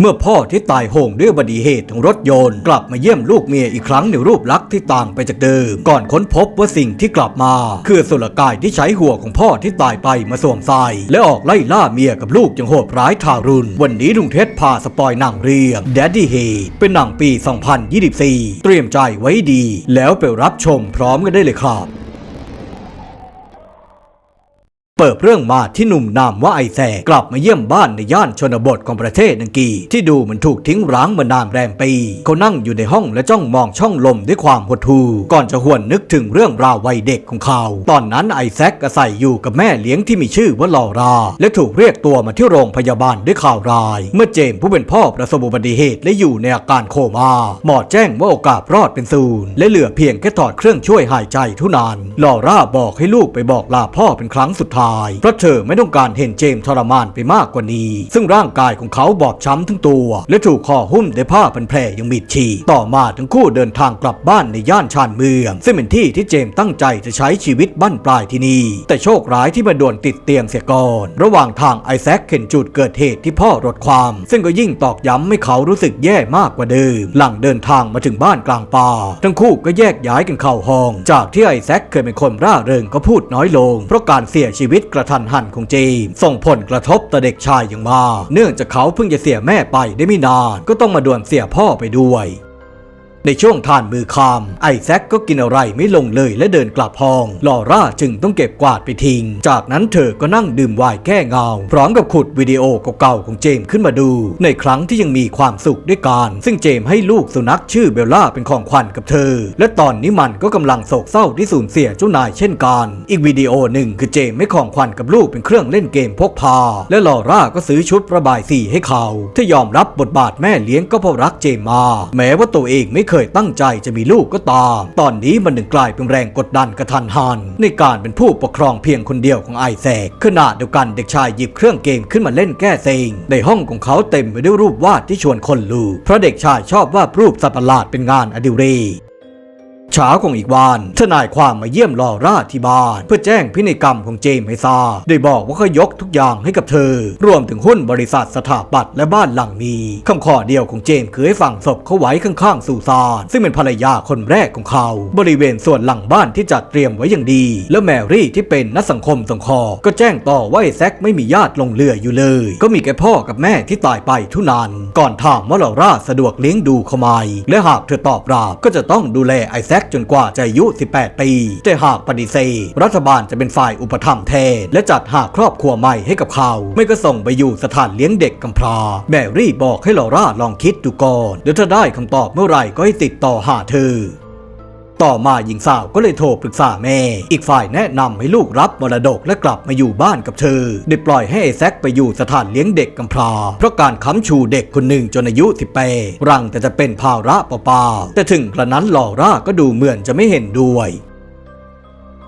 เมื่อพ่อที่ตายโหงด้วยอุบัติเหตุของรถยนต์ กลับมาเยี่ยมลูกเมียอีกครั้งในรูปลักษณ์ที่ต่างไปจากเดิม ก่อนค้นพบว่าสิ่งที่กลับมา คือสุลกายที่ใช้หัวของพ่อที่ตายไปมาสวมใส่และออกไล่ล่าเมียกับลูกอย่างโหดร้ายทารุณ วันนี้ลุงเทศพาสปอยหนังเรียง Daddy Hate เป็นหนังปี 2024 เตรียมใจไว้ดี แล้วไปรับชมพร้อมกันได้เลยครับ เปิดเรื่องมาที่หนุ่มนามว่าไอแซกลับมาเยี่ยมบ้านในย่านชนบทของประเทศนังกีที่ดูเหมือนถูกทิ้งร้างมานานแรมปี เขานั่งอยู่ในห้องและจ้องมองช่องลมด้วยความหดหู่ก่อนจะหวนนึกถึงเรื่องราววัยเด็กของเขา ตอนนั้นไอแซกอาศัยอยู่กับแม่เลี้ยงที่มีชื่อว่าลอรา และถูกเรียกตัวมาที่โรงพยาบาลด้วยข่าวร้าย เมื่อเจมผู้เป็นพ่อประสบอุบัติเหตุและอยู่ในอาการโคม่าหมอแจ้งว่าโอกาสรอดเป็นศูนย์และเหลือเพียงแค่ถอดเครื่องช่วยหายใจเท่านั้นลอราบอกให้ลูกไปบอกลาพ่อเป็นครั้งสุดท้ายเพราะเธอไม่ต้องการเห็นเจมส์ทรมานไปมากกว่านี้ ซึ่งร่างกายของเขาบอบช้ำทั้งตัว และถูกห่อหุ้มด้วยผ้าพันแผลยังมิดชีดต่อมาทั้งคู่เดินทางกลับบ้านในย่านชานเมือง ซึ่งเป็นที่ที่เจมส์ตั้งใจจะใช้ชีวิตบั้นปลายที่นี่ แต่โชคร้ายที่มาด่วนติดเตียงเสียก่อน ระหว่างทางไอแซคเห็นจุดเกิดเหตุที่พ่อรถความ ซึ่งก็ยิ่งตอกย้ำให้เขารู้สึกแย่มากกว่าเดิม หลังเดินทางมาถึงบ้านกลางป่า ทั้งคู่ก็แยกย้ายกันเข้าห้อง จากที่ไอแซคเคยเป็นคนร่าเริงก็พูดน้อยลง เพราะการเสียชีวิตกระทันหันของเจมส์ส่งผลกระทบต่อเด็กชายอย่างมากเนื่องจากเขาเพิ่งจะเสียแม่ไปได้ไม่นาน ก็ต้องมาด่วนเสียพ่อไปด้วย ในช่วงทานมือคาม ไอแซคก็กินอะไรไม่ลงเลยและเดินกลับห้อง ลอร่าจึงต้องเก็บกวาดไปทิ้ง จากนั้นเธอก็นั่งดื่มไวน์แก้เงา พร้อมกับขุดวิดีโอเก่าๆของเจมขึ้นมาดู ในครั้งที่ยังมีความสุขด้วยกัน ซึ่งเจมให้ลูกสุนัขชื่อเบลล่าเป็นของขวัญกับเธอ และตอนนี้มันก็กำลังโศกเศร้าที่สูญเสียเจ้านายเช่นกัน อีกวิดีโอหนึ่งคือเจมส์ให้ของขวัญกับลูกเป็นเครื่องเล่นเกมพกพา และลอร่าก็ซื้อชุดระบายสีให้เขา ที่ยอมรับบทบาทแม่เลี้ยงก็เพราะรักเจมมา แม้ว่าตัวเองไม่เคยตั้งใจจะมีลูกก็ตาม ตอนนี้มันถึงกลายเป็นแรงกดดันกระทันหันในการเป็นผู้ปกครองเพียงคนเดียวของไอแซกขณะเดียวกันเด็กชายหยิบเครื่องเกมขึ้นมาเล่นแก้เซ็งในห้องของเขาเต็มไปด้วยรูปวาดที่ชวนคนลูเพราะเด็กชายชอบวาดรูปสัตว์ประหลาดเป็นงานอดิเรก เช้าของอีกวัน ทนายความมาเยี่ยมลอร่าที่บ้าน เพื่อแจ้งพินัยกรรมของเจมส์ให้ทราบโดยบอกว่าเขายกทุกอย่างให้กับเธอ รวมถึงหุ้นบริษัทสถาปัตย์และบ้านหลังนี้คำขอเดียวของเจมส์คือให้ฝังศพเขาไว้ข้างๆสุสานซึ่งเป็นภรรยาคนแรกของเขา บริเวณส่วนหลังบ้านที่จัดเตรียมไว้อย่างดี แล้วแมรี่ที่เป็นนักสังคมสงเคราะห์ก็แจ้งต่อว่าไอแซคไม่มีญาติลงเรืออยู่เลย ก็มีแค่พ่อกับแม่ที่ตายไปเทุนั้น ก่อนถามว่าลอร่าสะดวกเลี้ยงดูเขาไหมและหากเธอตอบรับก็จะต้องดูแลไอแซคจนกว่าจะอายุ 18 ปี แต่หากปฏิเสธรัฐบาลจะเป็นฝ่ายอุปถัมภ์แทนและจัดหาครอบครัวใหม่ให้กับเขา ไม่ก็ส่งไปอยู่สถานเลี้ยงเด็กกำพร้าแมรี่บอกให้ลอร่าลองคิดดูก่อนเดี๋ยวถ้าได้คำตอบเมื่อไหร่ก็ให้ติดต่อหาเธอ ต่อมาหญิงสาวก็เลยโทรปรึกษาแม่ อีกฝ่ายแนะนำให้ลูกรับมรดกและกลับมาอยู่บ้านกับเธอได้ปล่อยให้ไอแซคไปอยู่สถานเลี้ยงเด็กกำพร้าเพราะการค้ำชูเด็กคนหนึ่งจนอายุ18รังแต่จะเป็นภาระเปล่าๆแต่ถึงกระนั้นลอร่าก็ดูเหมือนจะไม่เห็นด้วย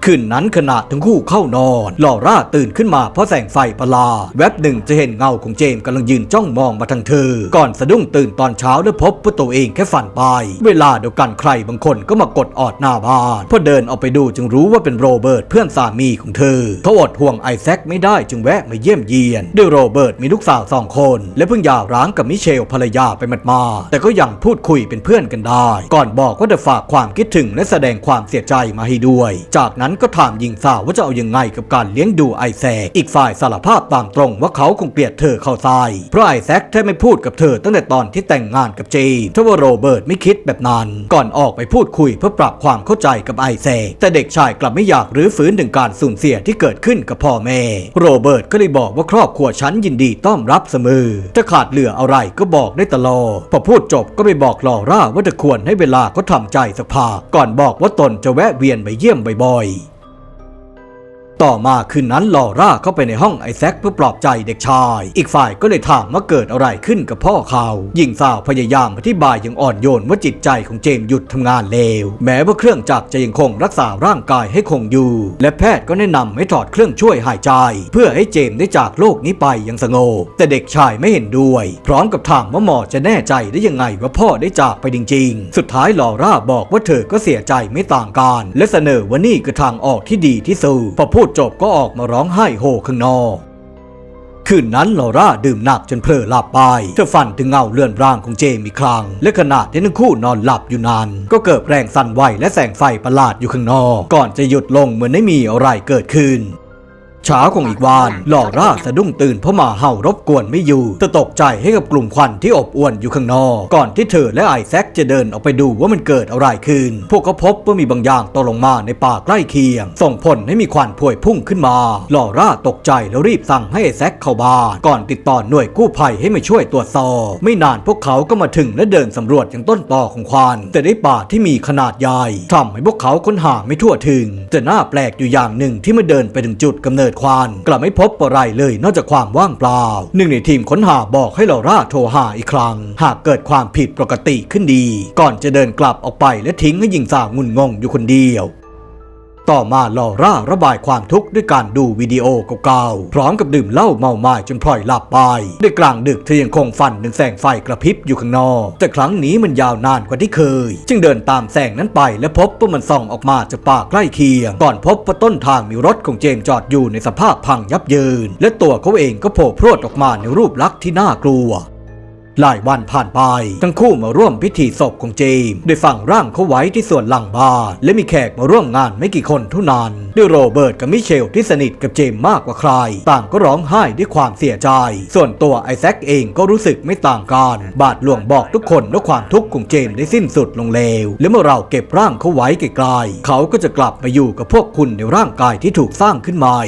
คืนนั้นขณะทั้งคู่เข้านอน ลอร่าตื่นขึ้นมาเพราะแสงไฟประหลาดแวบหนึ่งจะเห็นเงาของเจมส์กำลังยืนจ้องมองมาทางเธอ ก่อนสะดุ้งตื่นตอนเช้าและพบว่าตัวเองแค่ฝันไป เวลาเดียวกันใครบางคนก็มากดออดหน้าบ้านพอเดินออกไปดูจึงรู้ว่าเป็นโรเบิร์ตเพื่อนสามีของเธอเขาอดห่วงไอแซคไม่ได้จึงแวะมาเยี่ยมเยียนด้วยโรเบิร์ตมีลูกสาวสองคน และเพิ่งหย่าร้างกับมิเชลภรรยาไปมาดๆแต่ก็ยังพูดคุยเป็นเพื่อนกันได้ ก่อนบอกว่าจะฝากความคิดถึงและแสดงความเสียใจมาให้ด้วย จากนั้นก็ถามหญิงสาวว่าจะเอายังไงกับการเลี้ยงดูไอแซคอีกฝ่ายสารภาพตามตรงว่าเขาคงเกลียดเธอเข้าใจเพราะไอแซคแทบไม่พูดกับเธอตั้งแต่ตอนที่แต่งงานกับเจมส์ถ้าว่าโรเบิร์ตไม่คิดแบบนั้น ก่อนออกไปพูดคุยเพื่อปรับความเข้าใจกับไอแซคแต่เด็กชายกลับไม่อยากรื้อฟื้นถึงการสูญเสียที่เกิดขึ้นกับพ่อแม่ โรเบิร์ตก็เลยบอกว่าครอบครัวฉันยินดีต้อนรับเสมอถ้าขาดเหลืออะไรก็บอกได้ตลอดพอพูดจบก็ไปบอกลอร่าว่าจะควรให้เวลาเขาทำใจสักพักก่อนบอกว่าตนจะแวะเวียนไปเยี่ยมบ่อย ต่อมาคืนนั้นลอร่าเข้าไปในห้องไอแซคเพื่อปลอบใจเด็กชาย อีกฝ่ายก็เลยถามว่าเกิดอะไรขึ้นกับพ่อเขาหญิงสาวพยายามอธิบายอย่างอ่อนโยนว่าจิตใจของเจมส์หยุดทำงานเลวแม้ว่าเครื่องจักรจะยังคงรักษาร่างกายให้คงอยู่ และแพทย์ก็แนะนำให้ถอดเครื่องช่วยหายใจ เพื่อให้เจมส์ได้จากโลกนี้ไปอย่างสงบแต่เด็กชายไม่เห็นด้วย พร้อมกับถามว่าหมอจะแน่ใจได้ยังไงว่าพ่อได้จากไปจริง ๆ สุดท้ายลอร่าบอกว่าเธอก็เสียใจไม่ต่างกันและเสนอว่านี่คือทางออกที่ดีที่สุดพอพูดจบก็ออกมาร้องไห้โฮข้างนอก คืนนั้นลอร่าดื่มหนักจนเพลอหลับไป เธอฝันถึงเงาเลื่อนร่างของเจมอีกครั้ง และขณะที่ทั้งคู่นอนหลับอยู่นานก็เกิดแรงสั่นไหวและแสงไฟประหลาดอยู่ข้างนอก ก่อนจะหยุดลงเหมือนไม่มีอะไรเกิดขึ้น เช้าของอีกวันหล่อร่าสะดุ้งตื่นเพราะหมาเห่ารบกวนไม่อยู่เธอตกใจให้กับกลุ่มควันที่อบอวนอยู่ข้างนอก ก่อนที่เธอและไอแซคจะเดินออกไปดูว่ามันเกิดอะไรขึ้น พวกเขาพบว่ามีบางอย่างตกลงมาในป่าใกล้เคียง ส่งผลให้มีควันพวยพุ่งขึ้นมา หล่อร่าตกใจแล้วรีบสั่งให้ไอแซคเข้าบ้านก่อนติดต่อหน่วยกู้ภัยให้มาช่วยตรวจสอบไม่นานพวกเขาก็มาถึงและเดินสำรวจยังต้นตอของควันแต่ได้ป่าที่มีขนาดใหญ่ทำให้พวกเขาค้นหาไม่ทั่วถึง แต่น่าแปลกอยู่อย่างหนึ่งที่เมื่อเดินไปถึงจุดกำเนิดควาน กลับไม่พบอะไรเลยนอกจากความว่างเปล่า หนึ่งในทีมค้นหาบอกให้ลอร่าโทรหาอีกครั้ง หากเกิดความผิดปกติขึ้นดี ก่อนจะเดินกลับออกไปและทิ้งให้หญิงสาวงุนงงอยู่คนเดียว ต่อมาลอร่าระบายความทุกข์ด้วยการดูวิดีโอเก่าๆ พร้อมกับดื่มเหล้าเมาไม้จนพลอยหลับไปในกลางดึกเธอยังคงฝันถึงแสงไฟกระพริบอยู่ข้างนอก แต่ครั้งนี้มันยาวนานกว่าที่เคย จึงเดินตามแสงนั้นไปและพบว่ามันส่องออกมาจากป่าใกล้เคียง ก่อนพบว่าต้นทางมีรถของเจมจอดอยู่ในสภาพพังยับเยิน และตัวเขาเองก็โผล่พรวดออกมาในรูปลักษณ์ที่น่ากลัว หลายวันผ่านไป ทั้งคู่มาร่วมพิธีศพของเจมส์โดยฝังร่างเขาไว้ที่ส่วนหลังบ้านและมีแขกมาร่วมงานไม่กี่คนเท่านั้นด้วยโรเบิร์ตกับมิเชลที่สนิทกับเจมส์มากกว่าใคร ต่างก็ร้องไห้ด้วยความเสียใจ ส่วนตัวไอแซคเองก็รู้สึกไม่ต่างกัน บาดหลวงบอกทุกคนว่าความทุกข์ของเจมส์ได้สิ้นสุดลงเลวและเมื่อเราเก็บร่างเขาไว้ไกลๆเขาก็จะกลับมาอยู่กับพวกคุณในร่างกายที่ถูกสร้างขึ้นใหม่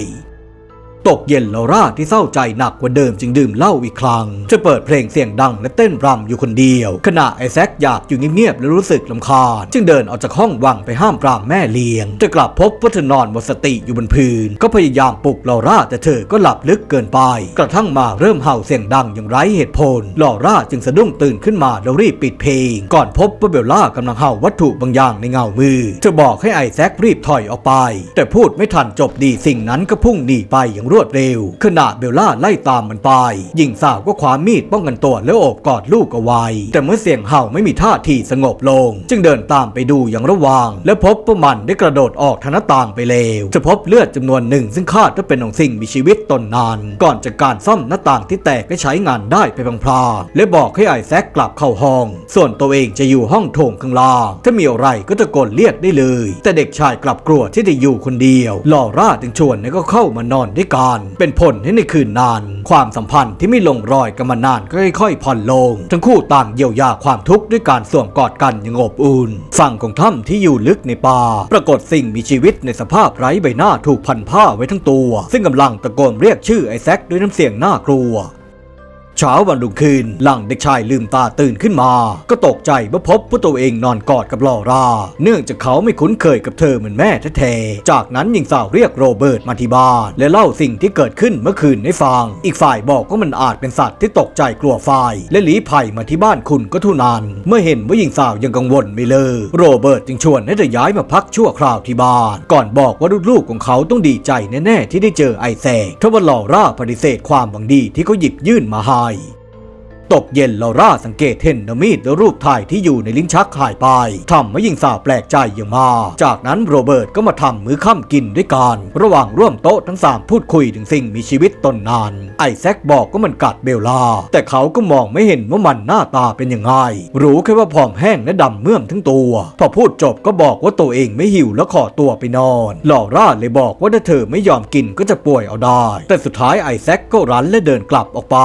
ตกเย็นลอร่าที่เศร้าใจหนักกว่าเดิมจึงดื่มเหล้าอีกครั้งจะเปิดเพลงเสียงดังและเต้นรำอยู่คนเดียว ขณะไอแซคอยากอยู่เงียบๆและรู้สึกลำคาญ จึงเดินออกจากห้องวังไปห้ามปรามแม่เลี้ยงแต่กลับพบว่าเธอนอนหมดสติอยู่บนพื้น ก็พยายามปลุกลอร่าแต่เธอก็หลับลึกเกินไป กระทั่งมาเริ่มเห่าเสียงดังอย่างไร้เหตุผลลอร่าจึงสะดุ้งตื่นขึ้นมาแล้วรีบปิดเพลง ก่อนพบว่าเบลล่ากำลังเห่าวัตถุบางอย่างในเงามือเธอบอกให้ไอแซครีบถอยออกไป แต่พูดไม่ทันจบดีสิ่งนั้นก็พุ่งหนีไปอย่างรวดเร็ว ขณะเบลล่าไล่ตามมันไป หญิงสาวก็คว้ามีดป้องกันตัวแล้วโอบกอดลูกเอาไว้ แต่เมื่อเสียงเห่าไม่มีท่าทีสงบลง จึงเดินตามไปดูอย่างระวัง และพบว่ามันได้กระโดดออกทางหน้าต่างไปแล้วจะพบเลือดจำนวนหนึ่ง ซึ่งคาดว่าเป็นของสิ่งมีชีวิตตนนาน ก่อนจากการซ่อมหน้าต่างที่แตกก็ใช้งานได้ไปพลางๆและบอกให้ไอแซคกลับเข้าห้อง ส่วนตัวเองจะอยู่ห้องโถงข้างล่าง ถ้ามีอะไรก็ตะโกนเรียกได้เลย แต่เด็กชายกลับกลัวที่จะอยู่คนเดียวลอร่าจึงชวนให้ก็เข้ามานอนด้วยกันเป็นผลให้ในคืนนานความสัมพันธ์ที่ไม่ลงรอยกันมานานก็ค่อยๆผ่อนลง ทั้งคู่ต่างเยียวยาความทุกข์ด้วยการสวมกอดกันอย่างอบอุ่นฝั่งของถ้ำที่อยู่ลึกในป่า ปรากฏสิ่งมีชีวิตในสภาพไร้ใบหน้าถูกพันผ้าไว้ทั้งตัว ซึ่งกำลังตะโกนเรียกชื่อไอแซคด้วยน้ำเสียงน่ากลัว เช้าวันรุ่งขึ้นหลังเด็กชายลืมตาตื่นขึ้นมา ก็ตกใจเมื่อพบว่าตัวเองนอนกอดกับลอราเนื่องจากเขาไม่คุ้นเคยกับเธอเหมือนแม่แท้ๆจากนั้นหญิงสาวเรียกโรเบิร์ตมาที่บ้าน และเล่าสิ่งที่เกิดขึ้นเมื่อคืนให้ฟัง อีกฝ่ายบอกว่ามันอาจเป็นสัตว์ที่ตกใจกลัวไฟและหลีภัยมาที่บ้านคุณก็ท่านั้นเมื่อเห็นว่าหญิงสาวยังกังวลไม่เลิกโรเบิร์ตจึงชวนให้เธอย้ายมาพักชั่วคราวที่บ้าน ก่อนบอกว่าลูกๆของเขาต้องดีใจแน่ๆที่ได้เจอไอแซกทว่าลอราปฏิเสธความหวังดีที่เขาหยิบยื่นมาให้ตกเย็นลอร่าสังเกตเห็นนมีดและรูปถ่ายที่อยู่ในลิ้นชักหายไปทำให้หญิงสาวแปลกใจอย่างมาก จากนั้นโรเบิร์ตก็มาทำมื้อค่ำกินด้วยกัน ระหว่างร่วมโต๊ะทั้งสามพูดคุยถึงสิ่งมีชีวิตตนนาน ไอแซคบอกว่ามันกัดเบลล่าแต่เขาก็มองไม่เห็นว่ามันหน้าตาเป็นยังไง รู้แค่ว่าผอมแห้งและดำเมื่อมทั้งตัว พอพูดจบก็บอกว่าตัวเองไม่หิวแล้วขอตัวไปนอนลอร่าเลยบอกว่าถ้าเธอไม่ยอมกินก็จะป่วยเอาได้ แต่สุดท้ายไอแซคก็รั้นและเดินกลับออกไป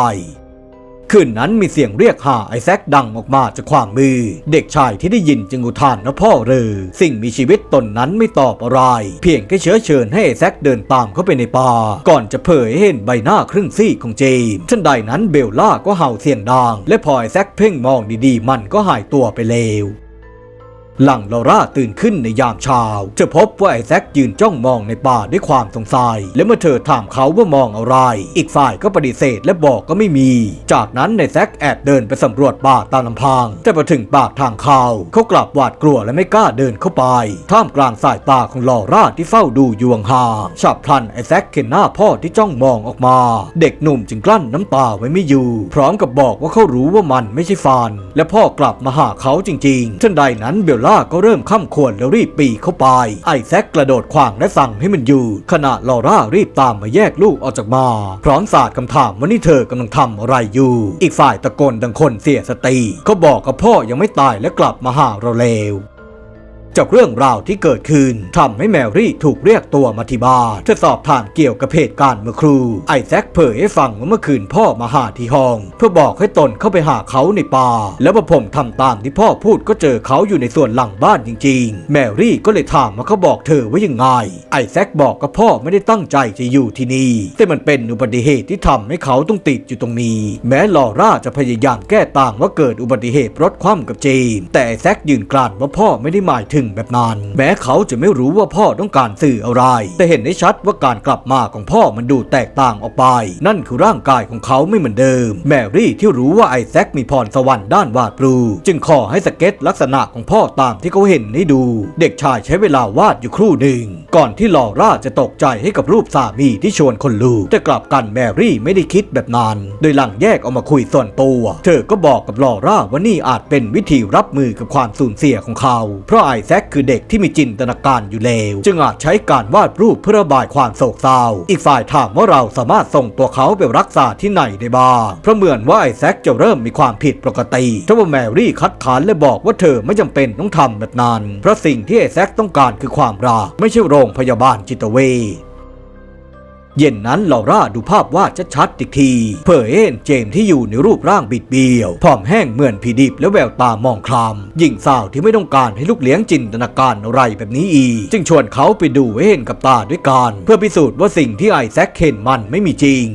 คืนนั้นมีเสียงเรียกหาไอแซคดังออกมาจากความมือ เด็กชายที่ได้ยินจึงอุทานนะพ่อเรือสิ่งมีชีวิตตนนั้นไม่ตอบอะไร เพียงแค่เชื้อเชิญให้ไอแซคเดินตามเข้าไปในป่า ก่อนจะเผยให้เห็นใบหน้าครึ่งซีกของเจมส์ทันใดนั้นเบลล่าก็เห่าเสียงดัง และพอไอแซคเพ่งมองดีๆ มันก็หายตัวไปเลว หลังลอร่าตื่นขึ้นในยามเช้าจะพบว่าไอแซคยืนจ้องมองในป่าด้วยความสงสัย และเมื่อเธอถามเขาว่ามองอะไร อีกฝ่ายก็ปฏิเสธและบอกก็ไม่มี จากนั้นในแซคแอบเดินไปสำรวจป่าตามลำพัง แต่พอถึงปากทางเขาเขากลับหวาดกลัวและไม่กล้าเดินเข้าไป ท่ามกลางสายตาของลอร่าที่เฝ้าดูอยู่ห่างฉับพลันไอแซคเห็นหน้าพ่อที่จ้องมองออกมา เด็กหนุ่มจึงกลั้นน้ำตาไว้ไม่อยู่ พร้อมกับบอกว่าเขารู้ว่ามันไม่ใช่ฟัน และพ่อกลับมาหาเขาจริง ๆ ทันใดนั้นเบลล่าก็เริ่มข้ามขวนแล้วรีบปีเข้าไป ไอแซคกระโดดขวางและสั่งให้มันหยุดขณะลอร่ารีบตามมาแยกลูกออกจากมา พร้อมสาดคำถามว่านี่เธอกำลังทำอะไรอยู่ อีกฝ่ายตะโกนดังคนเสียสติเขาบอกกับพ่อยังไม่ตายและกลับมาหาเราเลว จากเรื่องราวที่เกิดขึ้นทำให้แมรี่ถูกเรียกตัวมาที่บ้านเพื่อสอบถามเกี่ยวกับเหตุการณ์เมื่อครูไอแซคเผยให้ฟังว่าเมื่อคืนพ่อมาหาที่ห้อง เพื่อบอกให้ตนเข้าไปหาเขาในป่า แล้วพอผมทำตามที่พ่อพูดก็เจอเขาอยู่ในส่วนหลังบ้านจริง ๆ แมรี่ก็เลยถามว่าเขาบอกเธอว่ายังไง ไอแซคบอกกับพ่อไม่ได้ตั้งใจจะอยู่ที่นี่ แต่มันเป็นอุบัติเหตุที่ทำให้เขาต้องติดอยู่ตรงนี้ แม้ลอร่าจะพยายามแก้ต่างว่าเกิดอุบัติเหตุรถคว่ำกับเจนแต่ไอแซคยืนกรานว่าพ่อไม่ได้หมายถึงแบบนั้น แม้เขาจะไม่รู้ว่าพ่อต้องการสื่ออะไร แต่เห็นได้ชัดว่าการกลับมาของพ่อมันดูแตกต่างออกไป นั่นคือร่างกายของเขาไม่เหมือนเดิม แมรี่ที่รู้ว่าไอแซคมีพรสวรรค์ด้านวาดปรูจึงขอให้สเก็ตลักษณะของพ่อตามที่เขาเห็นให้ดู เด็กชายใช้เวลาวาดอยู่ครู่หนึ่ง ก่อนที่ลอร่าจะตกใจให้กับรูปสามีที่ชวนคนลูกแต่กลับกันแมรี่ไม่ได้คิดแบบนั้นโดยหลังแยกออกมาคุยส่วนตัว เธอก็บอกกับลอร่าว่านี่อาจเป็นวิธีรับมือกับความสูญเสียของเขา เพราะไอแซคคือเด็กที่มีจินตนาการอยู่แล้วจึงอาจใช้การวาดรูปเพื่อระบายความโศกเศร้า อีกฝ่ายถามว่าเราสามารถส่งตัวเขาไปรักษาที่ไหนได้บ้างเพราะเหมือนว่าไอแซคจะเริ่มมีความผิดปกติทว่าแมรี่คัดค้านและบอกว่าเธอไม่จำเป็นต้องทำแบบนั้น เพราะสิ่งที่ไอแซคต้องการคือความรักไม่ใช่โรงพยาบาลจิตเวช เย็นนั้นลอร่าดูภาพวาดชัดๆอีกที เผยเห็นเจมที่อยู่ในรูปร่างบิดเบี้ยวผอมแห้งเหมือนผีดิบและแววตามองคลำหญิงสาวที่ไม่ต้องการให้ลูกเลี้ยงจินตนาการอะไรแบบนี้อีก จึงชวนเขาไปดูให้เห็นกับตาด้วยกัน เพื่อพิสูจน์ว่าสิ่งที่ไอแซคเห็นมันไม่มีจริง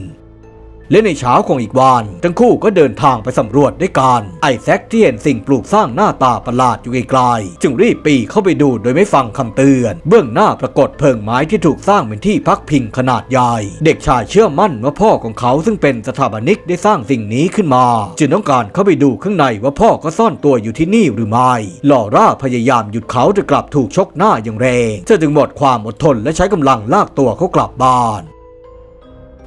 และในเช้าของอีกวันทั้งคู่ก็เดินทางไปสำรวจด้วยกันไอแซคที่เห็นสิ่งปลูกสร้างหน้าตาประหลาดอยู่ไกลๆจึงรีบปีเข้าไปดูโดยไม่ฟังคำเตือน เบื้องหน้าปรากฏเพิงไม้ที่ถูกสร้างเป็นที่พักพิงขนาดใหญ่ เด็กชายเชื่อมั่นว่าพ่อของเขาซึ่งเป็นสถาปนิกได้สร้างสิ่งนี้ขึ้นมา จึงต้องการเข้าไปดูข้างในว่าพ่อก็ซ่อนตัวอยู่ที่นี่หรือไม่ลอร่าพยายามหยุดเขาจะกลับถูกชกหน้าอย่างแรงเธอจึงหมดความอดทนและใช้กำลังลากตัวเขากลับบ้าน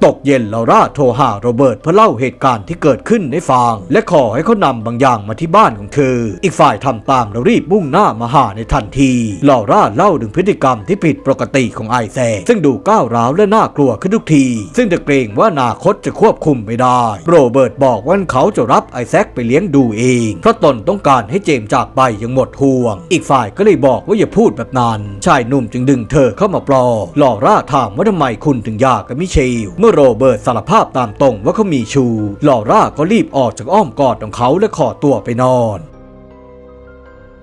ตกเย็นลอร่าโทรหาโรเบิร์ตเพื่อเล่าเหตุการณ์ที่เกิดขึ้นให้ฟัง และขอให้เขานำบางอย่างมาที่บ้านของเธอ อีกฝ่ายทำตามแล้วรีบมุ่งหน้ามาหาในทันทีลอร่าเล่าถึงพฤติกรรมที่ผิดปกติของไอแซคซึ่งดูก้าวร้าวและน่ากลัวขึ้นทุกที ซึ่งจะเกรงว่านาคตจะควบคุมไม่ได้ โรเบิร์ตบอกว่าเขาจะรับไอแซคไปเลี้ยงดูเอง เพราะตนต้องการให้เจมจากไปอยังหมดห่วง อีกฝ่ายก็เลยบอกว่าอย่าพูดแบบนั้น ชายหนุ่มจึงดึงเธอเข้ามาปลอบลอร่าถามว่าทำไมคุณถึงอยากกับมิเชลเมื่อโรเบิร์ตสารภาพตามตรงว่าเขามีชู ลอร่าก็รีบออกจากอ้อมกอดของเขาและขอตัวไปนอน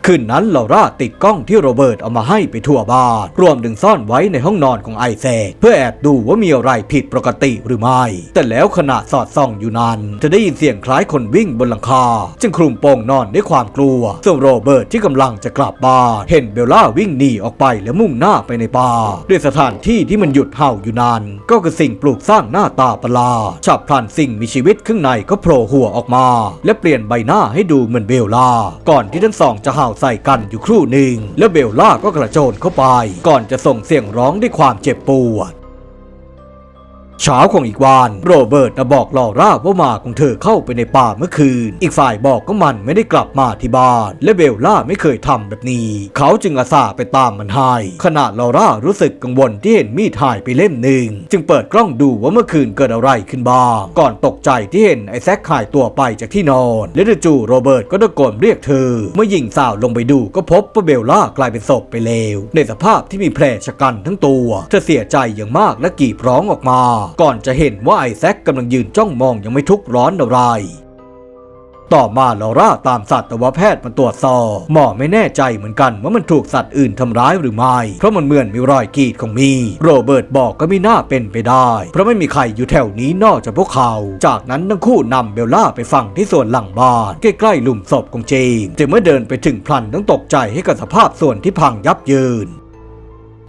คืนนั้นลอร่าติดกล้องที่โรเบิร์ตเอามาให้ไปทั่วบ้านรวมถึงซ่อนไว้ในห้องนอนของไอแซคเพื่อแอบดูว่ามีอะไรผิดปกติหรือไม่ แต่แล้วขณะสอดส่องอยู่นั้น จะได้ยินเสียงคล้ายคนวิ่งบนหลังคา จึงคลุมโปงนอนด้วยความกลัวส่วนโรเบิร์ตที่กำลังจะกลับบ้านเห็นเบลล่าวิ่งหนีออกไปและมุ่งหน้าไปในป่าด้วยสถานที่ที่มันหยุดเห่าอยู่นานก็คือสิ่งปลูกสร้างหน้าตาประหลาดฉับพลันสิ่งมีชีวิตข้างในก็โผล่หัวออกมา และเปลี่ยนใบหน้าให้ดูเหมือนเบลล่าก่อนที่ทั้งสองจะเห่าใส่กันอยู่ครู่หนึ่งแล้วเบลล่าก็กระโจนเข้าไป ก่อนจะส่งเสียงร้องด้วยความเจ็บปวด เช้าของอีกวัน โรเบิร์ตบอกลอร่าว่าหมาของเธอเข้าไปในป่าเมื่อคืน อีกฝ่ายบอกก็มันไม่ได้กลับมาที่บ้าน และเบลล่าไม่เคยทำแบบนี้ เขาจึงอาสาไปตามมันให้ขณะลอร่ารู้สึกกังวลที่เห็นมีดหายไปเล่มหนึ่ง จึงเปิดกล้องดูว่าเมื่อคืนเกิดอะไรขึ้นบ้าง ก่อนตกใจที่เห็นไอแซคหายตัวไปจากที่นอน และจู่โรเบิร์ตก็ตะโกนเรียกเธอ เมื่อหญิงสาวลงไปดูก็พบว่าเบลล่ากลายเป็นศพไปแล้ว ในสภาพที่มีแผลชะกันทั้งตัว เธอเสียใจอย่างมากและกรีดร้องออกมาก่อนจะเห็นว่าไอแซคกำลังยืนจ้องมองยังไม่ทุกร้อนอะไร ต่อมาลอร่าตามสัตวแพทย์มาตรวจสอบหมอไม่แน่ใจเหมือนกันว่ามันถูกสัตว์อื่นทำร้ายหรือไม่ เพราะมันเหมือนมีรอยกรีดของมี โรเบิร์ตบอกก็ไม่น่าเป็นไปได้ เพราะไม่มีใครอยู่แถวนี้นอกจากพวกเขา จากนั้นทั้งคู่นำเบลล่าไปฝังที่ส่วนหลังบ้านใกล้ๆหลุมศพของเจมส์แต่เมื่อเดินไปถึงพลันต้องตกใจให้กับสภาพส่วนที่พังยับเยิน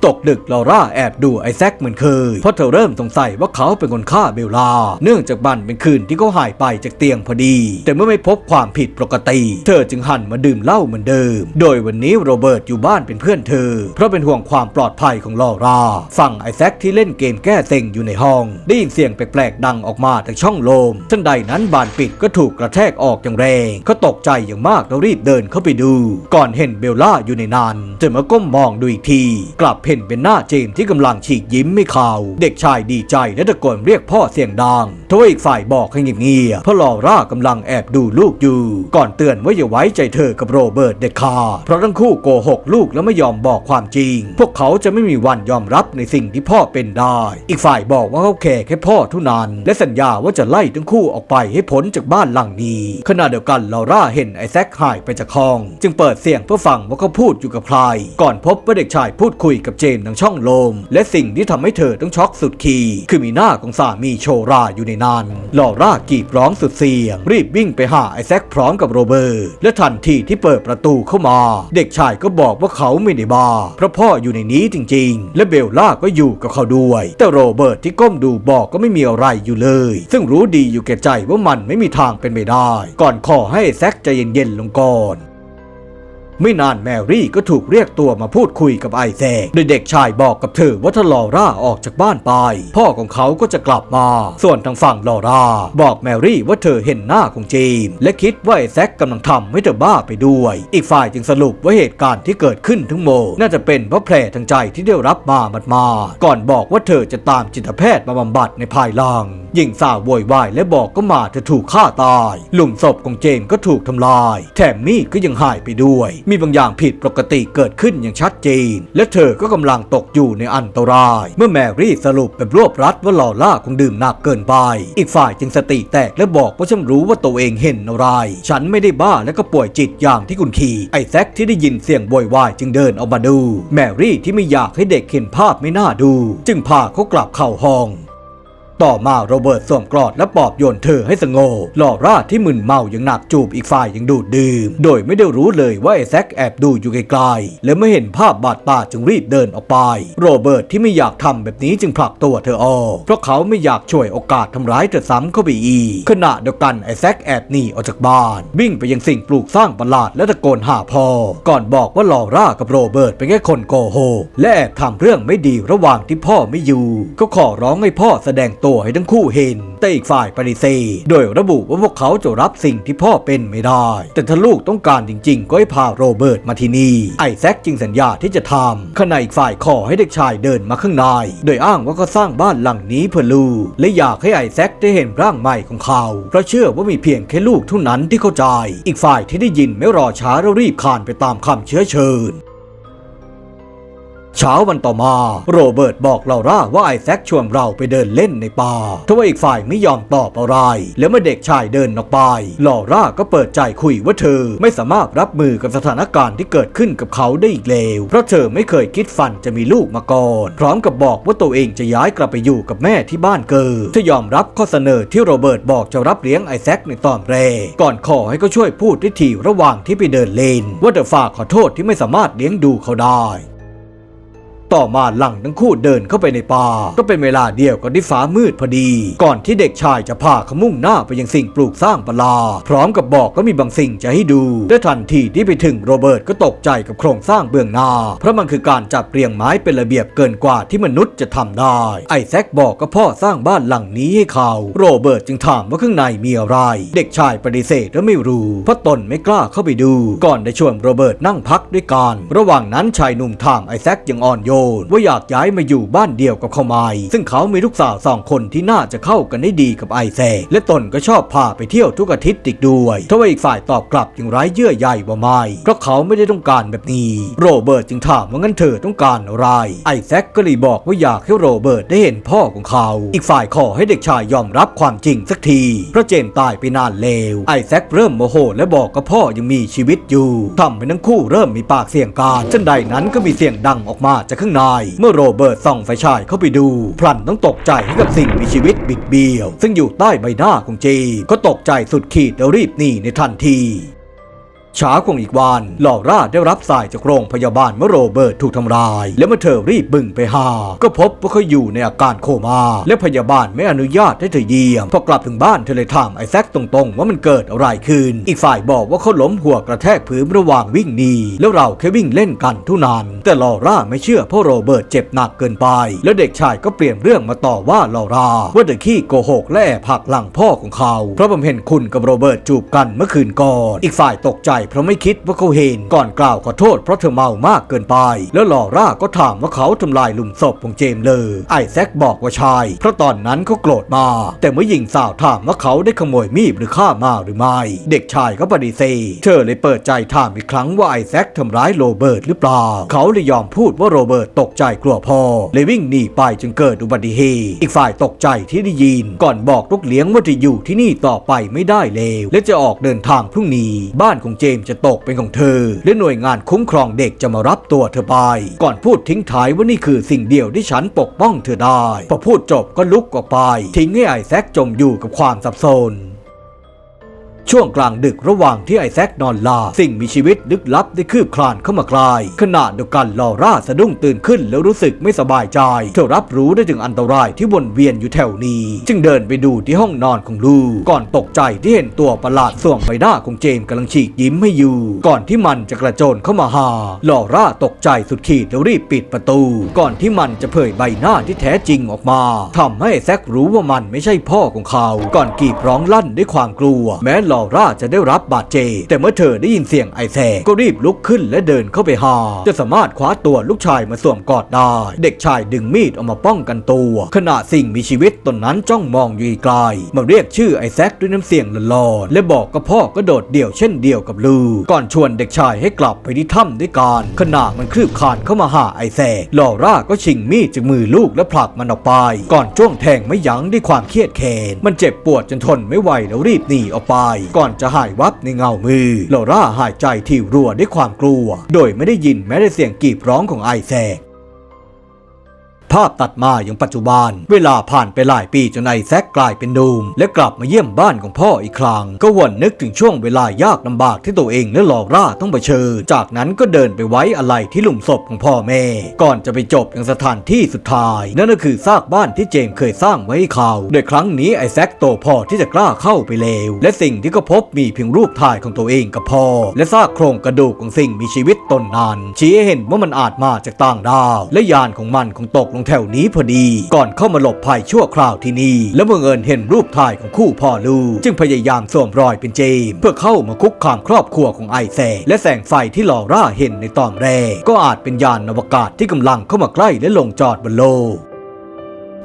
ตกดึกลอร่าแอบดูไอแซคเหมือนเคย เพราะเธอเริ่มสงสัยว่าเขาเป็นคนฆ่าเบลลา เนื่องจากบันเป็นคืนที่เขาหายไปจากเตียงพอดี แต่เมื่อไม่พบความผิดปกติ เธอจึงหันมาดื่มเหล้าเหมือนเดิม โดยวันนี้โรเบิร์ตอยู่บ้านเป็นเพื่อนเธอ เพราะเป็นห่วงความปลอดภัยของลอร่า ฝั่งไอแซคที่เล่นเกมแก้เซ็งอยู่ในห้อง ได้ยินเสียงแปลกๆดังออกมาจากช่องลมทันใดนั้นบานปิดก็ถูกกระแทกออกอย่างแรงเขาตกใจอย่างมากแล้วรีบเดินเข้าไปดู ก่อนเห็นเบลล่าอยู่ในนั้นจนมาก้มมองดูอีกที กลับเห็นเป็นหน้าเจมที่กำลังฉีกยิ้มไม่ขาวเด็กชายดีใจและตะโกนเรียกพ่อเสียงดังทว่าอีกฝ่ายบอกให้เงียบๆเพราะลอร่ากำลังแอบดูลูกอยู่ ก่อนเตือนว่าอย่าไว้ใจเธอกับโรเบิร์ตเด็ดขาดเพราะทั้งคู่โกหกลูกแล้วไม่ยอมบอกความจริง พวกเขาจะไม่มีวันยอมรับในสิ่งที่พ่อเป็นได้ อีกฝ่ายบอกว่าเขาแค่แค่พ่อเท่านั้น และสัญญาว่าจะไล่ทั้งคู่ออกไปให้พ้นจากบ้านหลังนี้ ขณะเดียวกันลอร่าเห็นไอแซคหายไปจากห้อง จึงเปิดเสียงเพื่อฟังว่าเขาพูดอยู่กับใคร ก่อนพบว่าเด็กชายพูดคุยกับเจมทางช่องลม และสิ่งที่ทำให้เธอต้องช็อกสุดขีดคือมีหน้าของสามีโชราอยู่ในนั้นลอร่ากรีดร้องสุดเสียง รีบวิ่งไปหาไอแซคพร้อมกับโรเบิร์ตและทันทีที่เปิดประตูเข้ามา เด็กชายก็บอกว่าเขาไม่ได้บ้าเพราะพ่ออยู่ในนี้จริง ๆ และเบลล่าก็อยู่กับเขาด้วย แต่โรเบิร์ตที่ก้มดูบอกก็ไม่มีอะไรอยู่เลย ซึ่งรู้ดีอยู่แก่ใจว่ามันไม่มีทางเป็นไปได้ ก่อนขอให้แซคใจเย็นๆลงก่อน ไม่นานแมรี่ก็ถูกเรียกตัวมาพูดคุยกับไอแซคโดยเด็กชายบอกกับเธอว่าถ้าลอร่าออกจากบ้านไป พ่อของเขาก็จะกลับมา ส่วนทางฝั่งลอร่าบอกแมรี่ว่าเธอเห็นหน้าของเจมส์และคิดว่าไอแซคกำลังทำให้เธอบ้าไปด้วย อีกฝ่ายจึงสรุปว่าเหตุการณ์ที่เกิดขึ้นทั้งหมดน่าจะเป็นเพราะแผลทางใจที่ได้รับมาหมัดมา ก่อนบอกว่าเธอจะตามจิตแพทย์มาบำบัดในภายหลังหญิงสาวโวยวายและบอกก็มาเธอถูกฆ่าตาย หลุมศพของเจมส์ก็ถูกทำลาย แถมมีดก็ยังหายไปด้วยมีบางอย่างผิดปกติเกิดขึ้นอย่างชัดเจน และเธอก็กำลังตกอยู่ในอันตราย เมื่อแมรี่สรุปแบบรวบรัดว่าลอล่าคงดื่มหนักเกินไป อีกฝ่ายจึงสติแตกและบอกว่าฉันรู้ว่าตัวเองเห็นอะไร ฉันไม่ได้บ้าและก็ป่วยจิตอย่างที่คุณขี่ไอแซคที่ได้ยินเสียงโวยวายจึงเดินออกมาดู แมรี่ที่ไม่อยากให้เด็กเห็นภาพไม่น่าดู จึงพาเขากลับเข้าห้อง ต่อมาโรเบิร์ตสวมกรอดและปลอบโยนเธอให้สงบลอร่าที่มึนเมาอย่างหนักจูบอีกฝ่ายยังดูดดื่ม โดยไม่ได้รู้เลยว่าไอแซคแอบดูอยู่ไกลๆ และเมื่อเห็นภาพบาดตาจึงรีบเดินออกไป โรเบิร์ตที่ไม่อยากทำแบบนี้จึงผลักตัวเธอออก เพราะเขาไม่อยากช่วยโอกาสทำร้ายเธอซ้ำเข้าไปอีก ขณะเดียวกันไอแซคแอบหนีออกจากบ้าน วิ่งไปยังสิ่งปลูกสร้างประหลาดและตะโกนหาพ่อ ก่อนบอกว่าลอร่ากับโรเบิร์ตเป็นแค่คนโกหกและแอบทำเรื่องไม่ดีระหว่างที่พ่อไม่อยู่ ก็ขอร้องให้พ่อแสดงตัวให้ทั้งคู่เห็น แต่อีกฝ่ายปฏิเสธ โดยระบุว่าพวกเขาจะรับสิ่งที่พ่อเป็นไม่ได้ แต่ถ้าลูกต้องการจริง ๆ ก็ให้พาโรเบิร์ตมาที่นี่ไอแซคจึงสัญญาที่จะทำขณะอีกฝ่ายขอให้เด็กชายเดินมาข้างใน โดยอ้างว่าเขาสร้างบ้านหลังนี้เพื่อลูกและอยากให้ไอแซคได้เห็นร่างใหม่ของเขา เพราะเชื่อว่ามีเพียงแค่ลูกเท่านั้นที่เข้าใจ อีกฝ่ายที่ได้ยินไม่รอช้าแล้วรีบคานไปตามคำเชื้อเชิญ เช้าวันต่อมา โรเบิร์ตบอกลาร่าว่าไอแซคชวนเราไปเดินเล่นในป่าทว่าอีกฝ่ายไม่ยอมตอบอะไร แล้วเมื่อเด็กชายเดินออกไปลาร่าก็เปิดใจคุยว่าเธอไม่สามารถรับมือกับสถานการณ์ที่เกิดขึ้นกับเขาได้อีกแล้วเพราะเธอไม่เคยคิดฝันจะมีลูกมาก่อน พร้อมกับบอกว่าตัวเองจะย้ายกลับไปอยู่กับแม่ที่บ้านเกิดเธอยอมรับข้อเสนอที่โรเบิร์ตบอกจะรับเลี้ยงไอแซคในตอนแรกก่อนขอให้เขาช่วยพูดที่ทีระหว่างที่ไปเดินเล่นว่าเธอฝากขอโทษที่ไม่สามารถเลี้ยงดูเขาได้ ต่อมาหลังทั้งคู่เดินเข้าไปในป่า ก็เป็นเวลาเดียวกับที่ฟ้ามืดพอดี ก่อนที่เด็กชายจะพาขมุ่งหน้าไปยังสิ่งปลูกสร้างประหลาดพร้อมกับบอกก็มีบางสิ่งจะให้ดูและทันทีที่ไปถึงโรเบิร์ตก็ตกใจกับโครงสร้างเบื้องหน้า เพราะมันคือการจับเรียงไม้เป็นระเบียบเกินกว่าที่มนุษย์จะทำได้ ไอแซคบอกกับพ่อสร้างบ้านหลังนี้ให้เขา โรเบิร์ตจึงถามว่าข้างในมีอะไร เด็กชายปฏิเสธและไม่รู้เพราะตนไม่กล้าเข้าไปดู ก่อนได้ชวนโรเบิร์ตนั่งพักด้วยกัน ระหว่างนั้นชายหนุ่มถามไอแซคย่างอ่อนโยนว่าอยากย้ายมาอยู่บ้านเดียวกับเขาไหมซึ่งเขามีลูกสาวสองคนที่น่าจะเข้ากันได้ดีกับไอแซคและตนก็ชอบพาไปเที่ยวทุกอาทิตย์อีกด้วยทว่าอีกฝ่ายตอบกลับอย่างไร้เยื่อใยว่าไม่ เพราะเขาไม่ได้ต้องการแบบนี้ โรเบิร์ตจึงถามว่างั้นเธอต้องการอะไร ไอแซคก็เลยบอกว่าอยากให้โรเบิร์ตได้เห็นพ่อของเขา อีกฝ่ายขอให้เด็กชายยอมรับความจริงสักที เพราะเจมตายไปนานแล้วไอแซคเริ่มโมโหและบอกกับพ่อยังมีชีวิตอยู่ทำให้ทั้งคู่เริ่มมีปากเสียงกันจันใดนั้นก็มีเสียงดังออกมาจากข้างใน เมื่อโรเบิร์ตส่องไฟฉายเข้าไปดู พลันต้องตกใจให้กับสิ่งมีชีวิตบิดเบี้ยว ซึ่งอยู่ใต้ใบหน้าของเจก็ตกใจสุดขีดแล้วรีบหนีในทันที ช้าคงอีกวันลอร่าได้รับสายจากโรงพยาบาลเมื่อโรเบิร์ตถูกทำร้าย และเมื่อเธอรีบบึ่งไปหา ก็พบว่าเขาอยู่ในอาการโคม่าและพยาบาลไม่อนุญาตให้เธอเยี่ยมพอกลับถึงบ้านเธอเลยถามไอแซคตรงๆ ว่ามันเกิดอะไรขึ้น อีกฝ่ายบอกว่าเขาล้มหัวกระแทกพื้นระหว่างวิ่งหนีแล้วเราแค่วิ่งเล่นกันเท่านั้น แต่ลอร่าไม่เชื่อเพราะโรเบิร์ตเจ็บหนักเกินไป แล้วเด็กชายก็เปลี่ยนเรื่องมาต่อว่าลอร่าว่าเด็กขี้โกหกและแอบผลักหลังพ่อของเขา เพราะผมเห็นคุณกับโรเบิร์ตจูบกันเมื่อคืนก่อน อีกฝ่ายตกใจเพราะไม่คิดว่าเขาเห็นก่อนกล่าวขอโทษเพราะเธอเมามากเกินไป แล้วลอร่าก็ถามว่าเขาทำลายหลุมศพของเจมส์เลยไอแซคบอกว่าใช่เพราะตอนนั้นเขาโกรธมากแต่เมื่อหญิงสาวถามว่าเขาได้ขโมยมีดหรือฆ่ามาหรือไม่ เด็กชายก็ปฏิเสธเธอเลยเปิดใจถามอีกครั้งว่าไอแซคทำร้ายโรเบิร์ตหรือเปล่า เขาเลยยอมพูดว่าโรเบิร์ตตกใจกลัวพ่อเลยวิ่งหนีไปจนเกิดอุบัติเหตุอีกฝ่ายตกใจที่ได้ยิน ก่อนบอกลูกเลี้ยงว่าจะอยู่ที่นี่ต่อไปไม่ได้แล้วและจะออกเดินทางพรุ่งนี้ บ้านของเจมจะตกเป็นของเธอ และหน่วยงานคุ้มครองเด็กจะมารับตัวเธอไป ก่อนพูดทิ้งท้ายว่านี่คือสิ่งเดียวที่ฉันปกป้องเธอได้ พอพูดจบก็ลุกออกไป ทิ้งให้ไอแซคจมอยู่กับความสับสน ช่วงกลางดึกระหว่างที่ไอแซคนอนหลาบสิ่งมีชีวิตลึกลับได้คืบคลานเข้ามาคลาย ขณะเดียวกันลอร่าสะดุ้งตื่นขึ้นแล้วรู้สึกไม่สบายใจ เธอรับรู้ได้ถึงอันตรายที่วนเวียนอยู่แถวนี้ จึงเดินไปดูที่ห้องนอนของลูก่อนตกใจที่เห็นตัวประหลาดสวมใบหน้าของเจมส์กำลังฉีกยิ้มให้อยู่ ก่อนที่มันจะกระโจนเข้ามาหาลอร่าตกใจสุดขีดแล้วรีบปิดประตู ก่อนที่มันจะเผยใบหน้าที่แท้จริงออกมาทำให้แซครู้ว่ามันไม่ใช่พ่อของเขา ก่อนกรีดร้องลั่นด้วยความกลัว แม้ลอร่าจะได้รับบาดเจ็บแต่เมื่อเธอได้ยินเสียงไอแซคก็รีบลุกขึ้นและเดินเข้าไปหา จะสามารถคว้าตัวลูกชายมาสวมกอดได้ เด็กชายดึงมีดออกมาป้องกันตัว ขณะสิ่งมีชีวิตตนนั้นจ้องมองอยู่ไกลมาเรียกชื่อไอแซคด้วยน้ำเสียงหลอนและบอกกับพ่อก็โดดเดี่ยวเช่นเดียวกับลูกก่อนชวนเด็กชายให้กลับไปที่ถ้ำด้วยกันขณะมันคลืบคานเข้ามาหาไอแซคลอร่าก็ชิงมีดจากมือลูกและผลักมันออกไป ก่อนจ้วงแทงไม่ยั้งด้วยความเครียดแค้นมันเจ็บปวดจนทนไม่ไหวแล้วรีบหนีออกไปก่อนจะหายวับในเงามือลอร่าหายใจที่รัวด้วยความกลัว โดยไม่ได้ยินแม้แต่เสียงกรีดร้องของไอแซค ภาพตัดมาอย่างปัจจุบัน เวลาผ่านไปหลายปีจนไอแซคกลายเป็นหนุ่มและกลับมาเยี่ยมบ้านของพ่ออีกครั้ง ก็วนนึกถึงช่วงเวลายากลำบากที่ตัวเองและลอร่าต้องเผชิญ จากนั้นก็เดินไปไว้อะไรที่หลุมศพของพ่อแม่ ก่อนจะไปจบยังสถานที่สุดท้าย นั่นก็คือซากบ้านที่เจมส์เคยสร้างไว้ให้เขาโดยครั้งนี้ไอแซคโตพอที่จะกล้าเข้าไปเลวและสิ่งที่ก็พบมีเพียงรูปถ่ายของตัวเองกับพ่อ และซากโครงกระดูกของสิ่งมีชีวิตตนนั้นชี้ให้เห็นว่ามันอาจมาจากต่างดาว และยานของมันคงตกลงแถวนี้พอดี ก่อนเข้ามาหลบภัยชั่วคราวที่นี่ และบังเอิญเห็นรูปถ่ายของคู่พ่อลูก จึงพยายามสวมรอยเป็นเจม เพื่อเข้ามาคุกคามครอบครัวของไอแซและแสงไฟที่ลอร่าเห็นในตอนแรก ก็อาจเป็นยานอวกาศที่กำลังเข้ามาใกล้และลงจอดบนโลก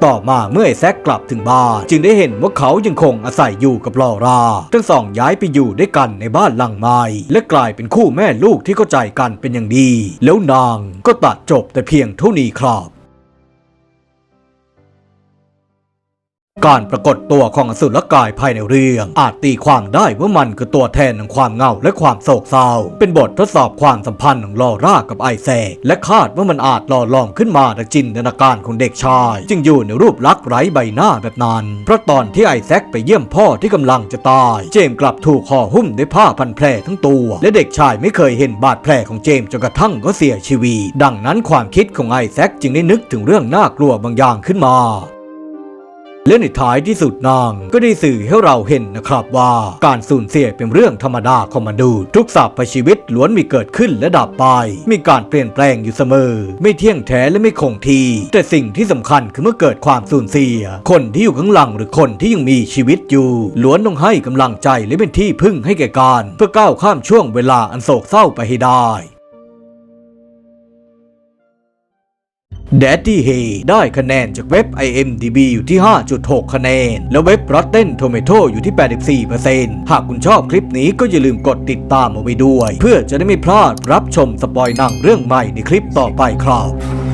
ต่อมาเมื่อไอแซคกลับถึงบ้านจึงได้เห็นว่าเขายังคงอาศัยอยู่กับลอรา ทั้งสองย้ายไปอยู่ด้วยกันในบ้านหลังใหม่และกลายเป็นคู่แม่ลูกที่เข้าใจกันเป็นอย่างดี แล้วนางก็ตัดจบแต่เพียงเท่านี้ครับ การปรากฏตัวของอสุรกายภายในเรื่อง อาจตีความได้ว่ามันคือตัวแทนของความเหงาและความโศกเศร้า เป็นบททดสอบความสัมพันธ์ของลอร่ากับไอแซคและคาดว่ามันอาจหล่อหลอมขึ้นมาจากจินตนาการของเด็กชาย จึงอยู่ในรูปลักษณ์ไร้ใบหน้าแบบนั้น เพราะตอนที่ไอแซคไปเยี่ยมพ่อที่กำลังจะตาย เจมส์กลับถูกห่อหุ้มด้วยผ้าพันแผลทั้งตัว และเด็กชายไม่เคยเห็นบาดแผลของเจมส์จนกระทั่งก็เสียชีวิตดังนั้นความคิดของไอแซคจึงได้นึกถึงเรื่องน่ากลัวบางอย่างขึ้นมา และในท้ายที่สุดนางก็ได้สื่อให้เราเห็นนะครับว่าการสูญเสียเป็นเรื่องธรรมดาของมนุษย์ทุกสัพพชีวิตล้วนมีเกิดขึ้นและดับไป มีการเปลี่ยนแปลงอยู่เสมอ ไม่เที่ยงแท้และไม่คงที่ แต่สิ่งที่สำคัญคือเมื่อเกิดความสูญเสีย คนที่อยู่ข้างหลังหรือคนที่ยังมีชีวิตอยู่ล้วนต้องให้กำลังใจและเป็นที่พึ่งให้แก่การ เพื่อก้าวข้ามช่วงเวลาอันโศกเศร้าไปให้ได้ d a d d y Hey ได้คะแนนจากเว็บ IMDB อยู่ที่ 5.6 คะแนน และเว็บ Rotten Tomato อยู่ที่ 84%หากคุณชอบคลิปนี้ก็อย่าลืมกดติดตามเอาไว้ด้วย เพื่อจะได้ไม่พลาดรับชมสปอยหนังเรื่องใหม่ในคลิปต่อไปครับ